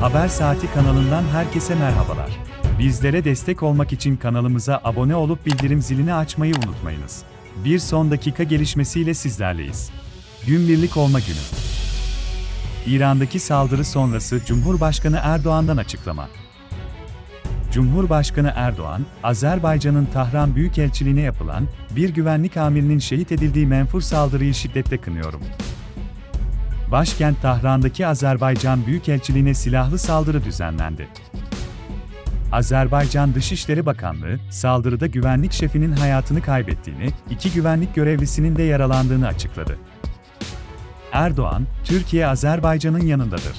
Haber Saati kanalından herkese merhabalar. Bizlere destek olmak için kanalımıza abone olup bildirim zilini açmayı unutmayınız. Bir son dakika gelişmesiyle sizlerleyiz. Gün birlik olma günü. İran'daki saldırı sonrası Cumhurbaşkanı Erdoğan'dan açıklama. Cumhurbaşkanı Erdoğan, Azerbaycan'ın Tahran Büyükelçiliğine yapılan bir güvenlik amirinin şehit edildiği menfur saldırıyı şiddetle kınıyorum. Başkent Tahran'daki Azerbaycan Büyükelçiliğine silahlı saldırı düzenlendi. Azerbaycan Dışişleri Bakanlığı, saldırıda güvenlik şefinin hayatını kaybettiğini, iki güvenlik görevlisinin de yaralandığını açıkladı. Erdoğan, Türkiye Azerbaycan'ın yanındadır.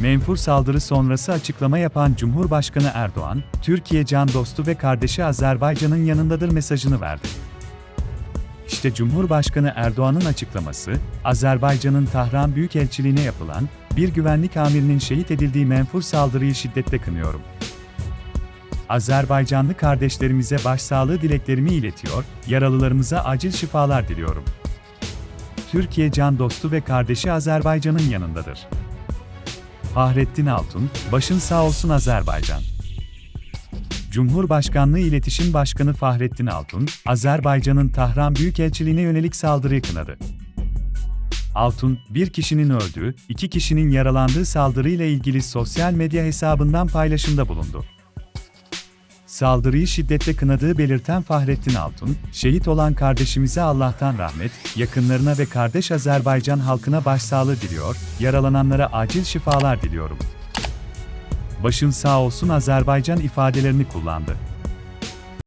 Menfur saldırı sonrası açıklama yapan Cumhurbaşkanı Erdoğan, Türkiye can dostu ve kardeşi Azerbaycan'ın yanındadır mesajını verdi. İşte Cumhurbaşkanı Erdoğan'ın açıklaması, Azerbaycan'ın Tahran Büyükelçiliğine yapılan bir güvenlik amirinin şehit edildiği menfur saldırıyı şiddetle kınıyorum. Azerbaycanlı kardeşlerimize başsağlığı dileklerimi iletiyor, yaralılarımıza acil şifalar diliyorum. Türkiye can dostu ve kardeşi Azerbaycan'ın yanındadır. Fahrettin Altun, başın sağ olsun Azerbaycan. Cumhurbaşkanlığı İletişim Başkanı Fahrettin Altun, Azerbaycan'ın Tahran Büyükelçiliğine yönelik saldırıyı kınadı. Altun, bir kişinin öldüğü, iki kişinin yaralandığı saldırıyla ilgili sosyal medya hesabından paylaşımda bulundu. Saldırıyı şiddetle kınadığı belirten Fahrettin Altun, şehit olan kardeşimize Allah'tan rahmet, yakınlarına ve kardeş Azerbaycan halkına başsağlığı diliyor, yaralananlara acil şifalar diliyorum. Başın sağ olsun Azerbaycan ifadelerini kullandı.